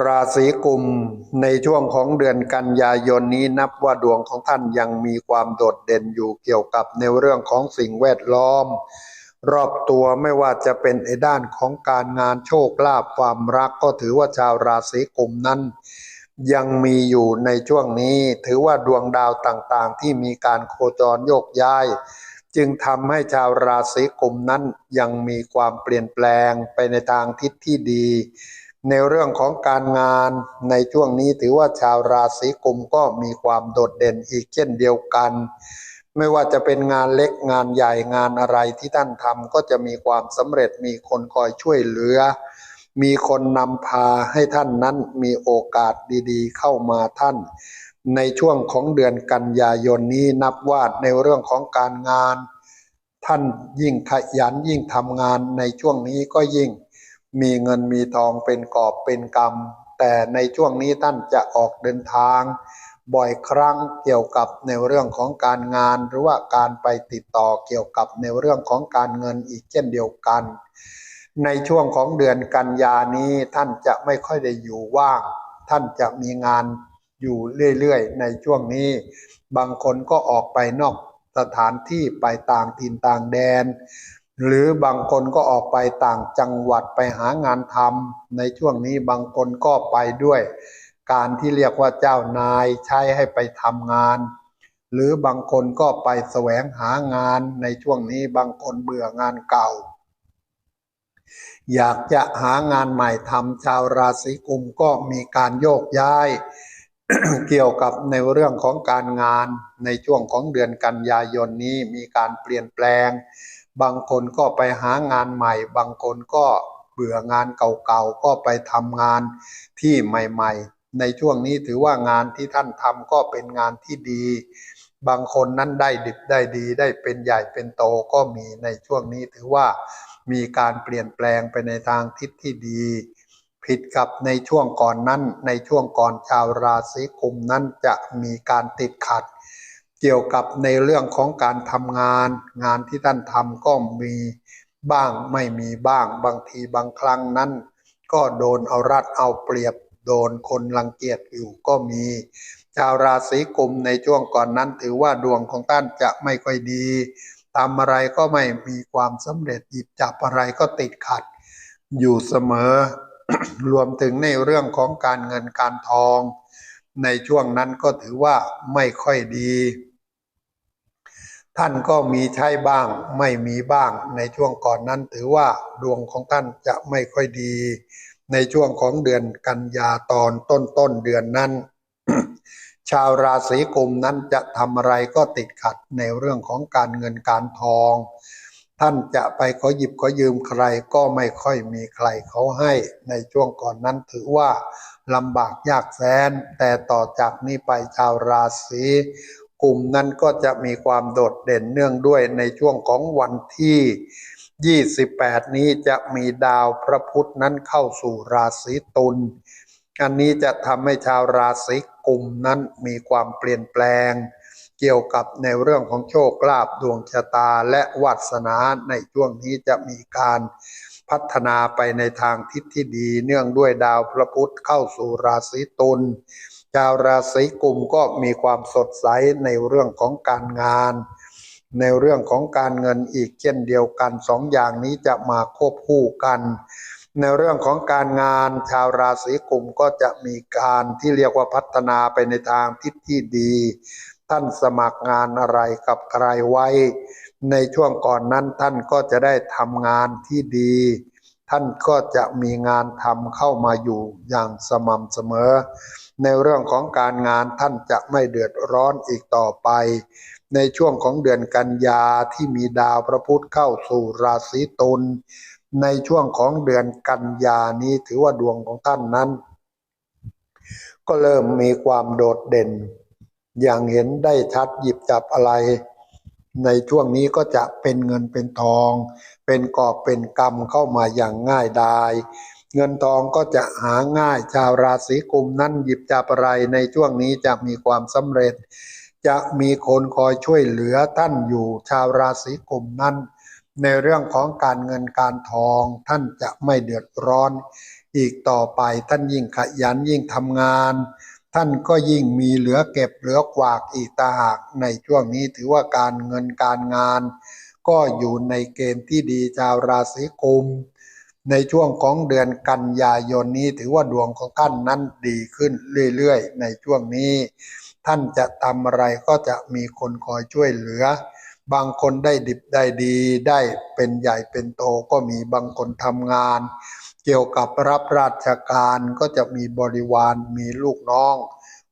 ราศีกุมในช่วงของเดือนกันยายนนี้นับว่าดวงของท่านยังมีความโดดเด่นอยู่เกี่ยวกับในเรื่องของสิ่งแวดล้อม รอบตัวไม่ว่าจะเป็นไอ้ด้านของการงานโชคลาภความรักก็ถือว่าชาวราศีกุมนั้น ยังมีอยู่ในช่วงนี้ถือว่าดวงดาวต่างๆ ที่มีการโคจรโยกย้าย จึงทำให้ชาวราศีกุมนั้นยังมีความเปลี่ยนแปลงไปในทางทิศที่ดี ในเรื่องของการงานในช่วงนี้ถือว่าชาวราศีกุมก็มีความโดดเด่นอีกเช่นเดียวกัน ไม่ว่าจะเป็นงานเล็กงานใหญ่งานอะไรที่ท่านทำก็จะมีความสำเร็จมีคนคอยช่วยเหลือ มีคนนำพาให้ท่านนั้นมีโอกาสดีๆ เข้ามาท่าน ในช่วงของเดือนกันยายนนี้นับว่าในเรื่องของการงาน ท่านยิ่งขยันยิ่งทำงานในช่วงนี้ก็ยิ่ง มีเงินมีทองเป็นกอบเป็นกำแต่ในช่วงนี้ท่านจะออกเดินทาง บ่อยครั้งเกี่ยวกับในเรื่องของการงาน หรือว่าการไปติดต่อเกี่ยวกับในเรื่องของการเงินอีกเช่นเดียวกัน ในช่วงของเดือนกันยานี้ท่านจะไม่ค่อยได้อยู่ว่าง ท่านจะมีงานอยู่เรื่อยๆ ในช่วงนี้ บางคนก็ออกไปนอกสถานที่ไปต่างถิ่นต่างแดน หรือบางคนก็ออกไปต่างจังหวัดไปหางานทำในช่วงนี้บางคนก็ไปด้วย การที่เรียกว่าเจ้านายใช้ให้ไปทำงาน หรือบางคนก็ไปแสวงหางานในช่วงนี้บางคนเบื่องานเก่า อยากจะหางานใหม่ทำชาวราศีกุมก็มีการโยกย้าย เกี่ยวกับในเรื่องของการงานในช่วงของเดือนกันยายนนี้มีการเปลี่ยนแปลง บางคนก็ไปหางานใหม่ บางคนก็เบื่องานเก่าๆ ก็ไปทำงานที่ใหม่ๆ ในช่วงนี้ถือว่างานที่ท่านทำก็เป็นงานที่ดี บางคนนั้นได้ดิบได้ดีได้เป็นใหญ่เป็นโตก็มีในช่วงนี้ถือว่ามีการเปลี่ยนแปลงไปในทางทิศที่ดี ผิดกับในช่วงก่อนนั้น ในช่วงก่อนชาวราศีกุมนั้นจะมีการติดขัด เกี่ยวกับในเรื่องของการทำงาน งานที่ท่านทำก็มีบ้างไม่มีบ้างบางทีบางครั้งนั้น ก็โดนเอารัดเอาเปรียบโดนคนรังเกียจอยู่ก็มี ชาวราศีกุมในช่วงก่อนนั้นถือว่าดวงของท่านจะไม่ค่อยดีทำอะไรก็ไม่มีความสำเร็จหยิบจับอะไรก็ติดขัด อยู่เสมอ รวมถึงในเรื่องของการเงินการทอง ในช่วงนั้นก็ถือว่าไม่ค่อยดี ท่านก็มีใช้บ้างไม่มีบ้างในช่วงก่อนนั้นถือว่าดวงของท่านจะไม่ค่อยดี ในช่วงของเดือนกันยาตอนต้นต้นเดือนนั้น ชาวราศีกุมนั้นจะทำอะไรก็ติดขัดในเรื่องของการเงินการทอง ท่านจะไปขอหยิบขอยืมใครก็ไม่ค่อยมีใครเขาให้ในช่วงก่อนนั้นถือว่าลำบากยากแสนแต่ต่อจากนี้ไปชาวราศี กลุ่มนั้นก็จะมีความโดดเด่นเนื่องด้วยในช่วงของวันที่ 28 นี้จะมีดาวพระพุธนั้นเข้าสู่ราศีตุล อันนี้จะทำให้ชาวราศีกลุ่มนั้นมีความเปลี่ยนแปลง เกี่ยวกับในเรื่องของโชคลาภดวงชะตาและวัสนาในช่วงนี้จะมีการพัฒนาไปในทางทิศที่ดี เนื่องด้วยดาวพระพุธเข้าสู่ราศีตุล ชาวราศีกุมก็มีความสดใสในเรื่องของการงาน ในเรื่องของการเงินอีกเช่นเดียวกันสองอย่างนี้จะมาควบคู่กัน ในเรื่องของการงานชาวราศีกุมก็จะมีการที่เรียกว่าพัฒนาไปในทางทิศที่ดี ท่านสมัครงานอะไรกับใครไว้ ในช่วงก่อนนั้นท่านก็จะได้ทำงานที่ดี ท่านก็จะมีงานทำเข้ามาอยู่อย่างสม่ำเสมอ ในเรื่องของการงานท่านจะไม่เดือดร้อนอีกต่อไป ในช่วงของเดือนกันยาที่มีดาวพระพุธเข้าสู่ราศีตุลในช่วงของเดือนกันยานี้ถือว่าดวงของท่านนั้น ก็เริ่มมีความโดดเด่น อย่างเห็นได้ชัดหยิบจับอะไร ในช่วงนี้ก็จะเป็นเงินเป็นทอง เป็นกอบเป็นกรรมเข้ามาอย่างง่ายดาย เงินทองก็จะหาง่าย ชาวราศีกุมนั้นหยิบจับอะไรในช่วงนี้จะมีความสำเร็จ จะมีคนคอยช่วยเหลือท่านอยู่ ชาวราศีกุมนั้น ในเรื่องของการเงินการทองท่านจะไม่เดือดร้อน อีกต่อไปท่านยิ่งขยันยิ่งทำงาน ท่านก็ยิ่งมีเหลือเก็บเหลือกวากอีกตาหากในช่วงนี้ถือว่าการเงินการงาน ก็อยู่ในเกณฑ์ที่ดีชาวราศีกุม ในช่วงของเดือนกันยายนนี้ถือว่าดวงของท่านนั้นดีขึ้นเรื่อยๆ ในช่วงนี้ ท่านจะทำอะไรก็จะมีคนคอยช่วยเหลือ บางคนได้ดิบได้ดีได้เป็นใหญ่เป็นโตก็มีบางคนทำงาน เกี่ยวกับรับราชการก็จะมีบริวารมีลูกน้อง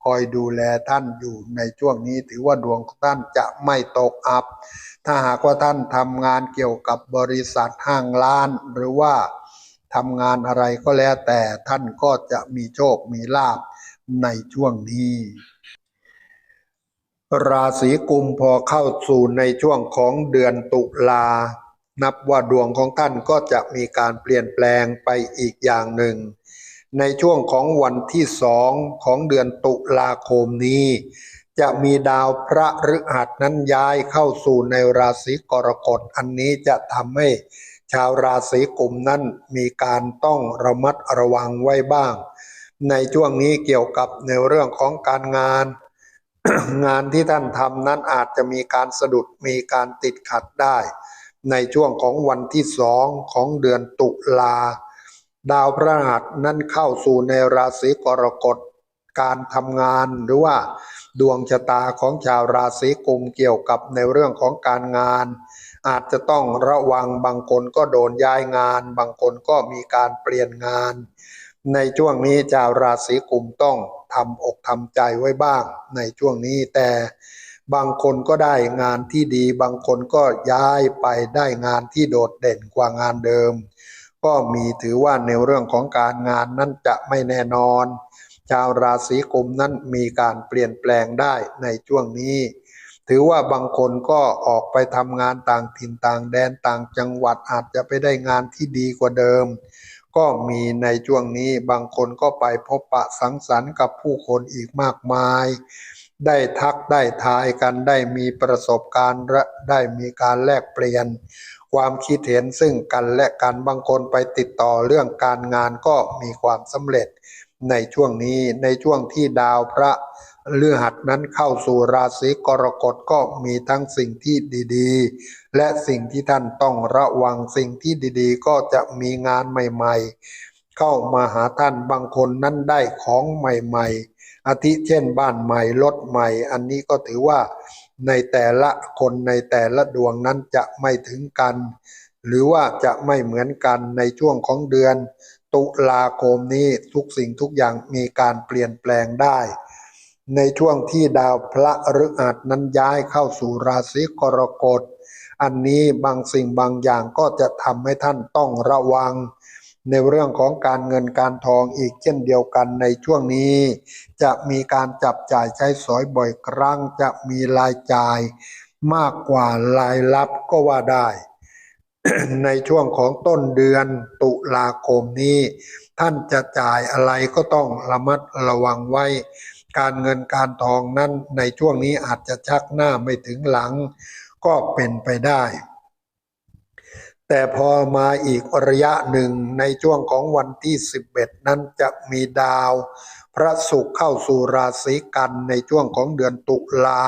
คอยดูแลท่านอยู่ในช่วงนี้ถือว่าดวงของท่านจะไม่ตกอับ ถ้าหากว่าท่านทำงานเกี่ยวกับบริษัทห้างร้าน หรือว่าทำงานอะไรก็แล้วแต่ท่านก็จะมีโชคมีลาภในช่วงนี้ ราศีกุมพอเข้าสู่ในช่วงของเดือนตุลา นับว่าดวงของท่านก็จะมีการเปลี่ยนแปลงไปอีกอย่างหนึ่ง ในช่วงของวันที่สองของเดือนตุลาคมนี้ จะมีดาวพระฤหัสนั้นย้ายเข้าสู่ในราศีกรกฎอันนี้จะทำให้ชาวราศีกลุ่มนั้นมีการต้องระมัดระวังไว้บ้าง ในช่วงนี้เกี่ยวกับในเรื่องของการงาน งานที่ท่านทำนั้นอาจจะมีการสะดุดมีการติดขัดได้ ในช่วงของวันที่สองของเดือนตุลา ดาวพระหัสนั้นเข้าสู่ในราศีกรกฎ การทำงาน หรือว่าดวงชะตาของชาวราศีกุมเกี่ยวกับในเรื่องของการงาน อาจจะต้องระวังบางคนก็โดนย้ายงาน บางคนก็มีการเปลี่ยนงาน ในช่วงนี้ชาวราศีกุมต้องทำอกทำใจไว้บ้าง ในช่วงนี้แต่บางคนก็ได้งานที่ดี บางคนก็ย้ายไปได้งานที่โดดเด่นกว่างานเดิม ก็มีถือว่าในเรื่องของการงานนั้นจะไม่แน่นอน ชาวราศีกุมนั้นมีการเปลี่ยนแปลงได้ในช่วงนี้ ถือว่าบางคนก็ออกไปทำงานต่างถิ่นต่างแดนต่างจังหวัดอาจจะไปได้งานที่ดีกว่าเดิม ก็มีในช่วงนี้บางคนก็ไปพบปะสังสรรค์กับผู้คนอีกมากมาย ได้ทักได้ทายกันได้มีประสบการณ์และได้มีการแลกเปลี่ยนความคิดเห็นซึ่งกันและกันบางคนไปติดต่อเรื่องการงานก็มีความสำเร็จ ในช่วงนี้ในช่วงที่ดาวพระเลือหัดนั้นเข้าสู่ราศีกรกฎก็มีทั้งสิ่งที่ดีๆ และสิ่งที่ท่านต้องระวังสิ่งที่ดีๆ ก็จะมีงานใหม่ๆ เข้ามาหาท่านบางคนนั้นได้ของใหม่ๆ อาทิเช่นบ้านใหม่รถใหม่ อันนี้ก็ถือว่าในแต่ละคนในแต่ละดวงนั้นจะไม่ถึงกัน หรือว่าจะไม่เหมือนกันในช่วงของเดือน ตุลาคมนี้ทุกสิ่งทุกอย่างมีการเปลี่ยนแปลงได้ ในช่วงที่ดาวพระฤหัสนั้นย้ายเข้าสู่ราศีกรกฎ อันนี้บางสิ่งบางอย่างก็จะทำให้ท่านต้องระวัง ในเรื่องของการเงินการทองอีกเช่นเดียวกันในช่วงนี้ จะมีการจับจ่ายใช้สอยบ่อยครั้ง จะมีรายจ่ายมากกว่ารายรับก็ว่าได้ ในช่วงของต้นเดือนตุลาคมนี้ ท่านจะจ่ายอะไรก็ต้องระมัดระวังไว้ การเงินการทองนั้นในช่วงนี้อาจจะชักหน้าไม่ถึงหลัง ก็เป็นไปได้ แต่พอมาอีกระยะหนึ่งในช่วงของวันที่ 11 นั้นจะมีดาว พระศุกร์เข้าสู่ราศีกันในช่วงของเดือนตุลา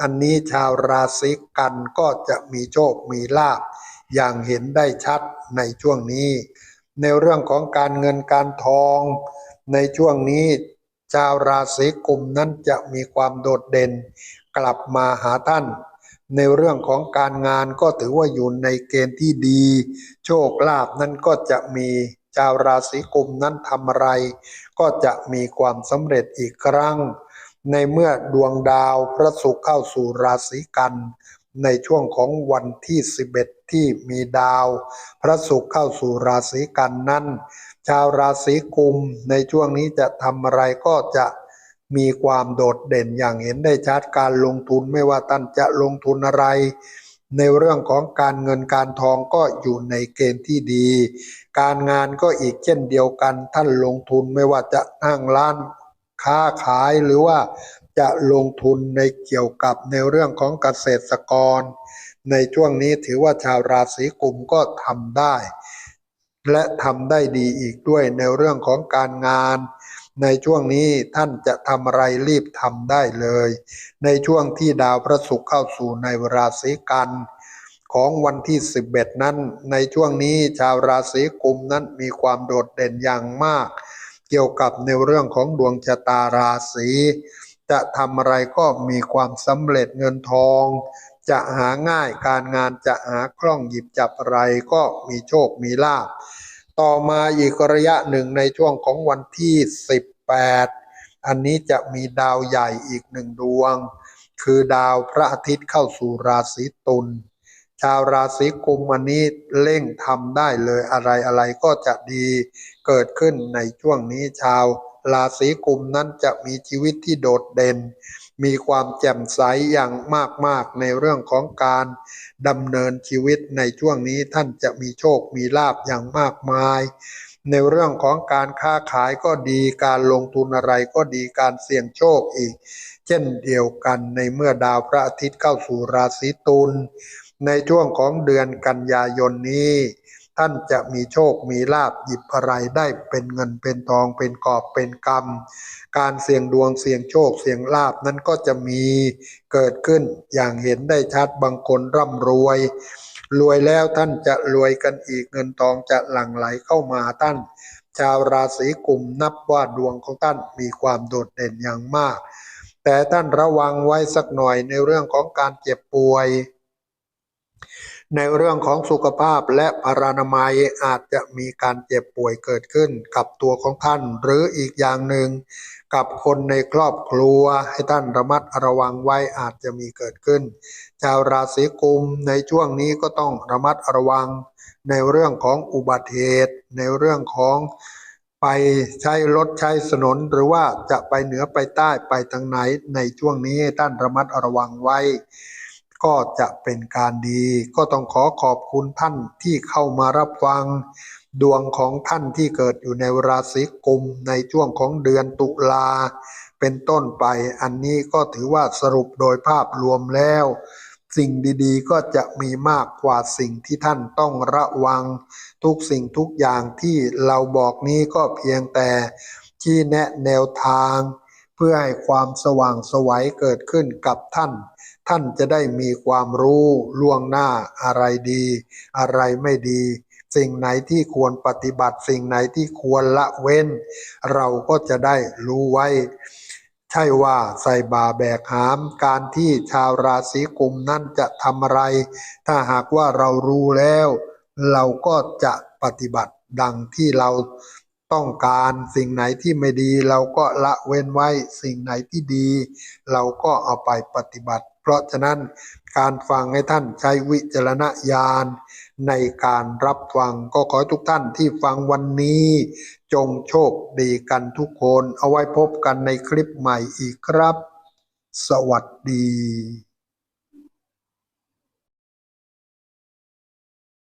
อันนี้ชาวราศีกันก็จะมีโชคมีลาภ อย่างเห็นได้ชัดในช่วงนี้ ในเรื่องของการเงินการทองในช่วงนี้ชาวราศีกุมนั้นจะมีความโดดเด่น กลับมาหาท่าน ในเรื่องของการงานก็ถือว่าอยู่ในเกณฑ์ที่ดี โชคลาภนั้นก็จะมีชาวราศีกุมนั้นทำอะไร ก็จะมีความสำเร็จอีกครั้ง ในเมื่อดวงดาวพระศุกร์เข้าสู่ราศีกัน ในช่วงของวันที่ 11 ที่มีดาว พระศุกร์เข้าสู่ราศีกันนั้นชาวราศีกุมในช่วงนี้จะทำอะไรก็จะมีความโดดเด่นอย่างเห็นได้ชัดการลงทุนไม่ว่าท่านจะลงทุนอะไร ในเรื่องของการเงินการทองก็อยู่ในเกณฑ์ที่ดี การงานก็อีกเช่นเดียวกันท่านลงทุนไม่ว่าจะนั่งร้านค้าขายหรือว่า จะลงทุนในเกี่ยวกับในเรื่องของเกษตรกร ในช่วงนี้ถือว่าชาวราศีกุมก็ทำได้ และทำได้ดีอีกด้วยในเรื่องของการงาน ในช่วงนี้ท่านจะทำอะไรรีบทำได้เลย ในช่วงที่ดาวพระศุกร์เข้าสู่ในราศีกันของวันที่ 11 นั้น ในช่วงนี้ชาวราศีกุมนั้นมีความโดดเด่นอย่างมาก เกี่ยวกับในเรื่องของดวงชะตาราศี จะทำอะไรก็มีความสำเร็จเงินทอง จะหาง่ายการงานจะหาคล่องหยิบจับอะไรก็มีโชคมีลาภต่อมาอีกระยะหนึ่งในช่วงของวันที่ 18 อันนี้จะมีดาวใหญ่อีกหนึ่งดวง คือดาวพระอาทิตย์เข้าสู่ราศีตุลชาวราศีกุมอันนี้เร่งทำได้เลยอะไรอะไรก็จะดีเกิดขึ้นในช่วงนี้ชาว ราศีกุมนั้นจะมีชีวิตที่โดดเด่น มีความแจ่มใสอย่างมาก ๆ ในเรื่องของการดำเนินชีวิตในช่วงนี้ท่านจะมีโชคมีลาภอย่างมากมาย ในเรื่องของการค้าขายก็ดีการลงทุนอะไรก็ดีการเสี่ยงโชคอีก เช่นเดียวกันในเมื่อดาวพระอาทิตย์เข้าสู่ราศีตุลในช่วงของเดือนกันยายนนี้ ท่านจะมีโชคมีลาบหยิบอะไรได้เป็นเงินเป็นทองเป็นกอบเป็นกำการเสี่ยงดวงเสี่ยงโชคเสี่ยงลาบนั้นก็จะมีเกิดขึ้นอย่างเห็นได้ชัดบางคนร่ำรวย รวยแล้วท่านจะรวยกันอีกเงินทองจะหลั่งไหลเข้ามาท่าน ชาวราศีกุมนับว่าดวงของท่านมีความโดดเด่นอย่างมาก แต่ท่านระวังไว้สักหน่อยในเรื่องของการเจ็บป่วย ในเรื่องของสุขภาพและพารานามัยอาจจะมีการเจ็บป่วยเกิดขึ้นกับตัวของท่าน หรืออีกอย่างหนึ่งกับคนในครอบครัวให้ท่านระมัดระวังไว้อาจจะมีเกิดขึ้น ชาวราศีกุมในช่วงนี้ก็ต้องระมัดระวัง ในเรื่องของอุบัติเหตุ ในเรื่องของไปใช้รถใช้ถนนหรือว่าจะไปเหนือไปใต้ไปทางไหนในช่วงนี้ท่านระมัดระวังไว้ ก็จะเป็นการดี ก็ต้องขอขอบคุณท่านที่เข้ามารับฟัง ดวงของท่านที่เกิดอยู่ในราศีกุมในช่วงของเดือนตุลา เป็นต้นไปอันนี้ก็ถือว่าสรุปโดยภาพรวมแล้ว สิ่งดีๆ ก็จะมีมากกว่าสิ่งที่ท่านต้องระวัง ทุกสิ่งทุกอย่างที่เราบอกนี้ก็เพียงแต่ที่แนะแนวทาง เพื่อให้ความสว่างสวัยเกิดขึ้นกับท่าน ท่านจะได้มีความรู้ล่วงหน้าอะไรดี อะไรไม่ดี สิ่งไหนที่ควรปฏิบัติ สิ่งไหนที่ควรละเว้น เราก็จะได้รู้ไว้ ใช่ว่าใส่บาแบกหาม การที่ชาวราศีกุมนั่นจะทำอะไร ถ้าหากว่าเรารู้แล้ว เราก็จะปฏิบัติดังที่เรา ต้องการสิ่งไหนที่ไม่ดีเราก็ละเว้นไว้ สิ่งไหนที่ดี เราก็เอาไปปฏิบัติ เพราะฉะนั้นการฟังให้ท่านใช้วิจารณญาณในการรับฟังก็ขอให้ทุกท่านที่ฟังวันนี้ จงโชคดีกันทุกคน เอาไว้พบกันในคลิปใหม่อีกครับ สวัสดี